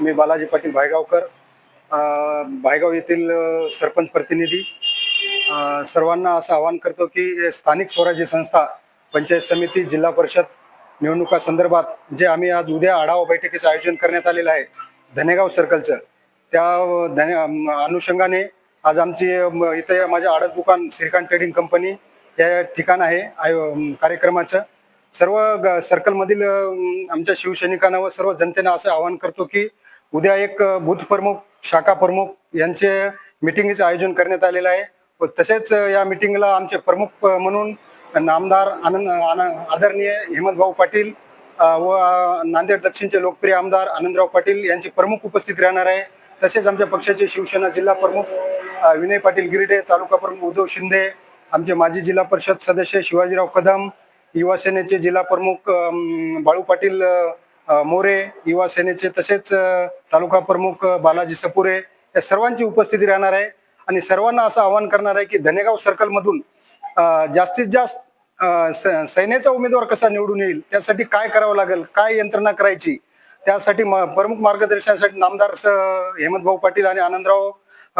मी बालाजी पाटील भायगावकर भायगाव येथील सरपंच प्रतिनिधी. सर्वांना असं आवाहन करतो की स्थानिक स्वराज्य संस्था पंचायत समिती जिल्हा परिषद निवडणुका संदर्भात जे आम्ही आज उद्या आढावा बैठकीचं आयोजन करण्यात आलेलं आहे धनेगाव सर्कलचं त्या धने अनुषंगाने आज आमची इथे माझ्या आडत दुकान श्रीकांत ट्रेडिंग कंपनी या ठिकाण आहे आयो कार्यक्रमाचं. सर्व ग- सर्कलमधील आमच्या शिवसैनिकांना व सर्व जनतेनं असं आवाहन करतो की उद्या एक बूथ प्रमुख शाखा प्रमुख यांचे मिटिंगचं आयोजन करण्यात आलेलं आहे. व तसेच या मिटिंगला आमचे प्रमुख म्हणून नामदार आनंद आन- आदरणीय हेमंतभाऊ पाटील व नांदेड दक्षिणचे लोकप्रिय आमदार आनंदराव पाटील यांची प्रमुख उपस्थित राहणार आहे. तसेच आमच्या पक्षाचे शिवसेना जिल्हा प्रमुख विनय पाटील गिरडे तालुका प्रमुख उद्धव शिंदे आमचे माजी जिल्हा परिषद सदस्य शिवाजीराव कदम युवा सेनेचे जिल्हा प्रमुख बाळू पाटील मोरे युवा सेनेचे तसेच तालुका प्रमुख बालाजी सपुरे या सर्वांची उपस्थिती राहणार आहे. आणि सर्वांना असं आवाहन करणार आहे की धनेगाव सर्कलमधून जास्तीत जास्त स- सैन्याचा उमेदवार कसा निवडून येईल त्यासाठी काय करावं लागेल काय यंत्रणा करायची त्यासाठी म- प्रमुख मार्गदर्शनासाठी नामदार स- हेमंतभाऊ पाटील आणि आनंदराव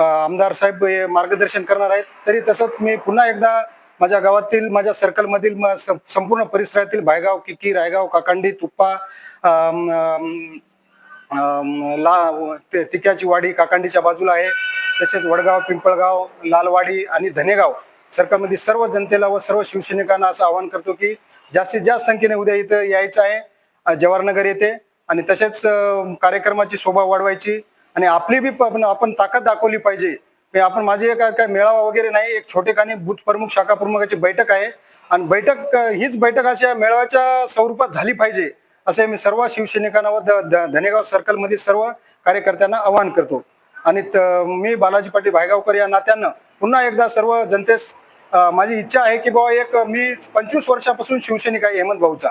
आमदार साहेब हे मार्गदर्शन करणार आहेत. तरी तसंच मी पुन्हा एकदा माझ्या गावातील माझ्या सर्कलमधील म- स- संपूर्ण परिसरातील भायगाव किकी रायगाव काकांडी तुप्पा ला ते- तिक्याची वाडी काकांडीच्या बाजूला आहे. तसेच वडगाव पिंपळगाव लालवाडी आणि धनेगाव सर्कलमध्ये सर्व जनतेला व सर्व शिवसैनिकांना असं आवाहन करतो की जास्तीत जास्त संख्येने उद्या इथं यायचं आहे. जवाहरनगर येथे. आणि तसेच कार्यक्रमाची शोभा वाढवायची. आणि आपली बी आपण ताकद दाखवली पाहिजे. आपण माझी काय काय मेळावा वगैरे नाही एक छोटेखानी बूथ प्रमुख शाखा प्रमुखाची बैठक आहे. आणि बैठक हीच बैठक अशा मेळाव्याच्या स्वरूपात झाली पाहिजे असे मी सर्व शिवसैनिकांना व ध- धनेगाव सर्कलमधील सर्व कार्यकर्त्यांना आवाहन करतो. आणि मी बालाजी पाटील भायगावकर या नात्यानं पुन्हा एकदा सर्व जनतेस माझी इच्छा आहे की बाबा एक मी पंचवीस वर्षापासून शिवसैनिक आहे हेमंत भाऊचा.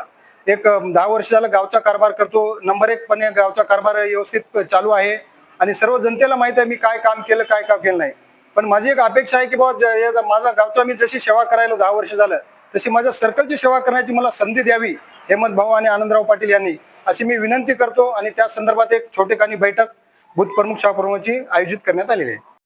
एक दहा वर्ष झालं गावचा कारभार करतो नंबर एक पणे गावचा कारभार व्यवस्थित चालू आहे. आणि सर्व जनतेला माहीत आहे मी काय काम केलं काय काम केलं नाही. पण माझी एक अपेक्षा आहे की बाबा ज- या- माझा गावचा मी जशी सेवा करायला दहा वर्ष झालं तशी माझ्या सर्कलची सेवा करण्याची मला संधी द्यावी हेमंत भाऊ आणि आनंदराव पाटील यांनी अशी मी विनंती करतो. आणि त्या संदर्भात एक छोटेखानी बैठक बूथ प्रमुख शाहप्रमुखची आयोजित करण्यात आलेली आहे.